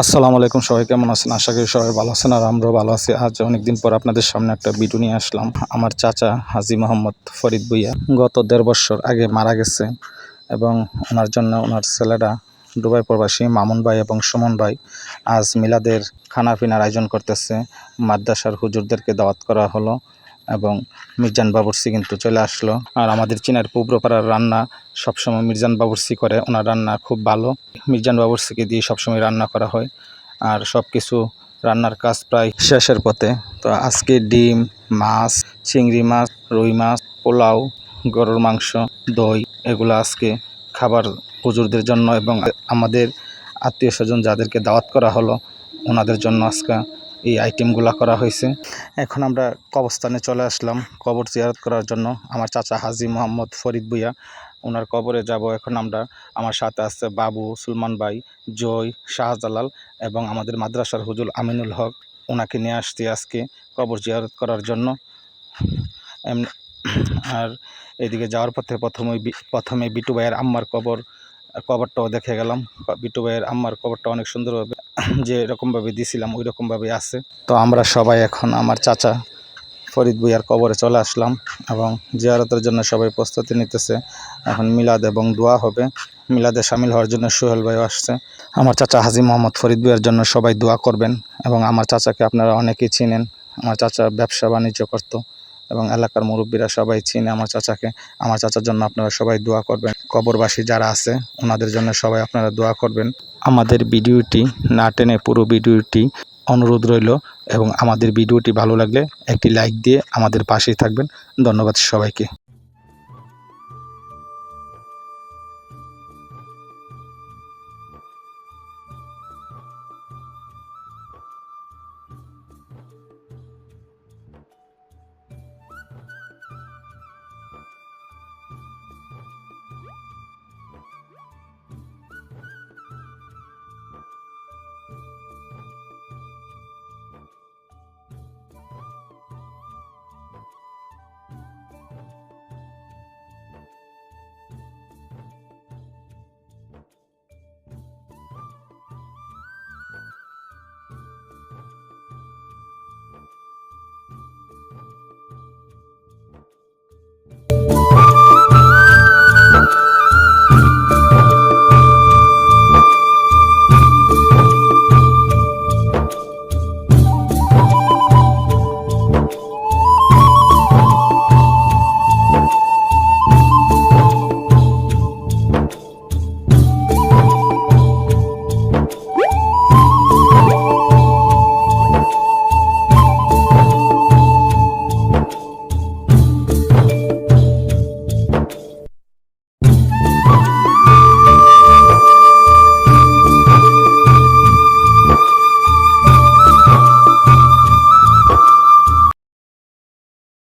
আসসালামু আলাইকুম সবাই, কেমন আছেন? আশা করি সবাই ভালো আছেন আর আমরাও ভালো আছি। আজ অনেকদিন পর আপনাদের সামনে একটা ভিডিও নিয়ে আসলাম। আমার চাচা হাজি মোহাম্মদ ফরিদ ভুইয়া গত দেড় বছর আগে মারা গেছে এবং ওনার জন্য ওনার ছেলেরা দুবাই প্রবাসী মামুন ভাই এবং সুমন ভাই আজ মিলাদের খানা পিনার আয়োজন করতেছে। মাদ্রাসার হুজুরদেরকে দাওয়াত করা হলো। এবং মির্জান বাবুরসি কিন্তু চলে আসলো। আর আমাদের চীনের পুব্রপাড়ার রান্না সবসময় মির্জান বাবুরসি করে, ওনার রান্না খুব ভালো। মির্জান বাবুরসিকে দিয়ে সবসময় রান্না করা হয়। আর সব কিছু রান্নার কাজ প্রায় শেষের পথে। তো আজকে ডিম, মাছ, চিংড়ি মাছ, রুই মাছ, পোলাও, গরুর মাংস, দই, এগুলো আজকে খাবার হুজুরদের জন্য এবং আমাদের আত্মীয় স্বজন যাদেরকে দাওয়াত করা হলো, ওনাদের জন্য আজকে এই আইটেমগুলো করা হয়েছে। এখন আমরা কবরস্থানে চলে আসলাম। কবর জিয়ারত করার জন্য আমার চাচা হাজি মোহাম্মদ ফরিদ ভুইয়া ওনার কবরে যাব। এখন আমরা আমার সাথে আছে বাবু সুলমান ভাই, জয় শাহজালাল এবং আমাদের মাদ্রাসার হুজুল আমিনুল হক। ওনাকে নিয়ে আসছি আজকে কবর জিয়ারত করার জন্য। আর এদিকে যাওয়ার পথে প্রথমে প্রথমে বিটু ভাইয়ের আম্মার কবর, কবরটাও দেখে গেলাম। বিটু ভাইয়ের আম্মার কবরটা অনেক সুন্দরভাবে যে এরকমভাবে দিছিলাম ওই রকমভাবে আছে। তো আমরা সবাই এখন আমার চাচা ফরিদ ভুইয়ার কবরে চলে আসলাম এবং জিয়ারতের জন্য সবাই প্রস্তুতি নিতেছে। এখন মিলাদ এবং দোয়া হবে। মিলাদে সামিল হওয়ার জন্য সোহেল ভাইও আসছে। আমার চাচা হাজি মোহাম্মদ ফরিদ ভুইয়ার জন্য সবাই দোয়া করবেন এবং আমার চাচাকে আপনারা অনেকেই চিনেন। আমার চাচা ব্যবসা বাণিজ্য করতো। এবং এলাকার মুরব্বীরা সবাই চিনে আমার চাচাকে। আমার চাচার জন্য আপনারা সবাই দোয়া করবেন। কবরবাসী যারা আছে, ওনাদের জন্য সবাই আপনারা দোয়া করবেন। আমাদের ভিডিওটি না টেনে পুরো ভিডিওটি অনুরোধ রইল এবং আমাদের ভিডিওটি ভালো লাগলে একটি লাইক দিয়ে আমাদের পাশেই থাকবেন। ধন্যবাদ সবাইকে।